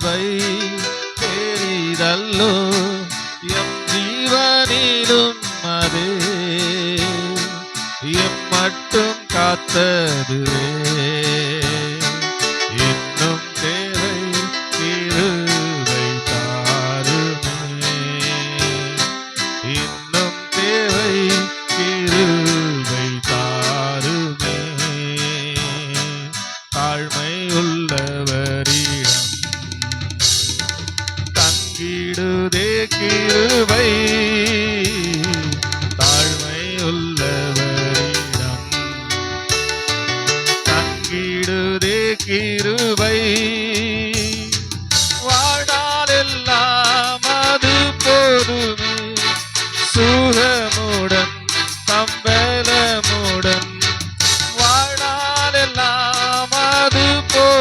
கிருபை பெரிதல்லோ எம் ஜீவனிலும் அதே எம் மட்டும் காத்ததுவே.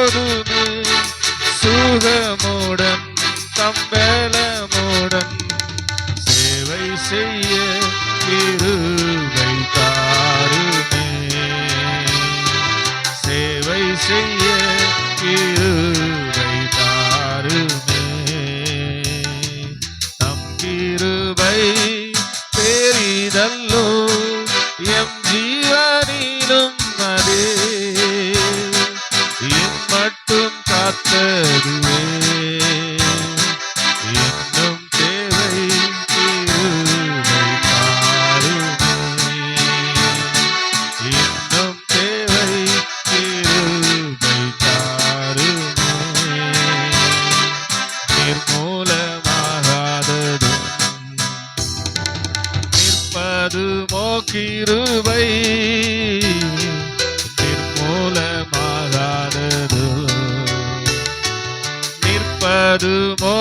போதுமே சுகமுடன் தம்பலமுடன் சேவை செய்ய நிற்பதுமோ கிருபை நிர்மூலமாகாதது நிற்பதுமோ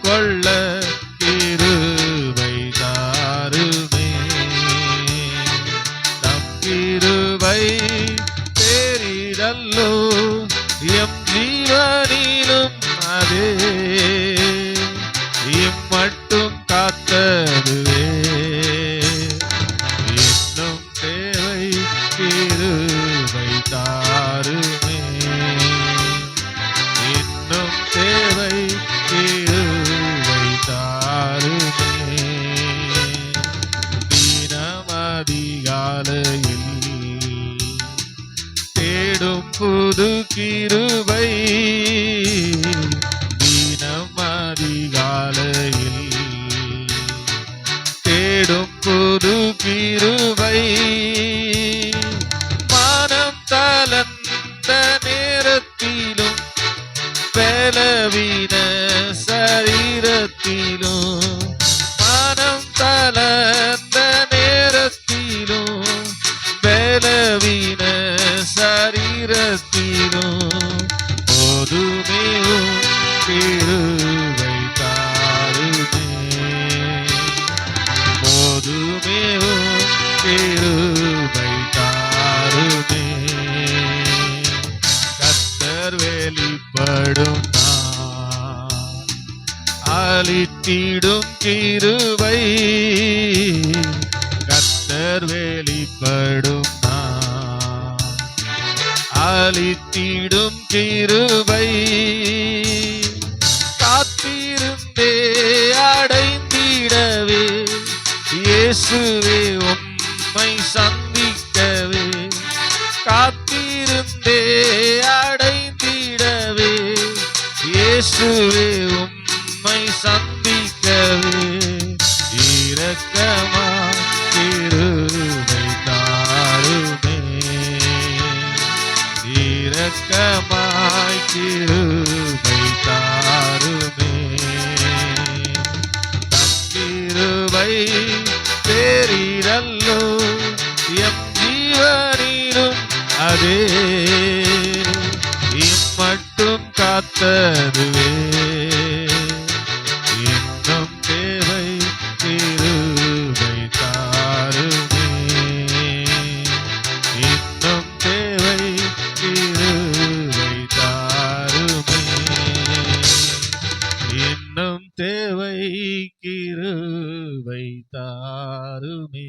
கொள்ள கிருபை தாருமே. நம் கிருபை பெரிதல்லோ எம் ஜீவனிலும் அதே. தினமதிகாலையில் தேடும் புது கிருபை. தினம் அதிகாலையில் தேடும் புது கிருபை. மனம் தளர்ந்த நேரத்திலும் பலவீன சரீரத்திலும் போதுமேவும் கிருபை தாருமே. போதுமேவும் கிருபை தாருமே. கத்தர் வெளிப்படும் நான் அளித்திடும் கிருபை. கத்தர் வெளிப்படும் அளித்திடும் கிருபை. காத்திருந்தே அடைந்திடவே இயேசுவே உம்மை சந்திக்கவே. காத்திருந்தே அடைந்திடவே இயேசுவே உம்மை சந்திக்கவே. இரக்கமா இரக்கமாய் கிருபை தாருமே தம் கிருபை பெரிதல்லோ எம் ஜீவனிலும் அதே. இம்மட்டும் காத்த கிருவை தாருமே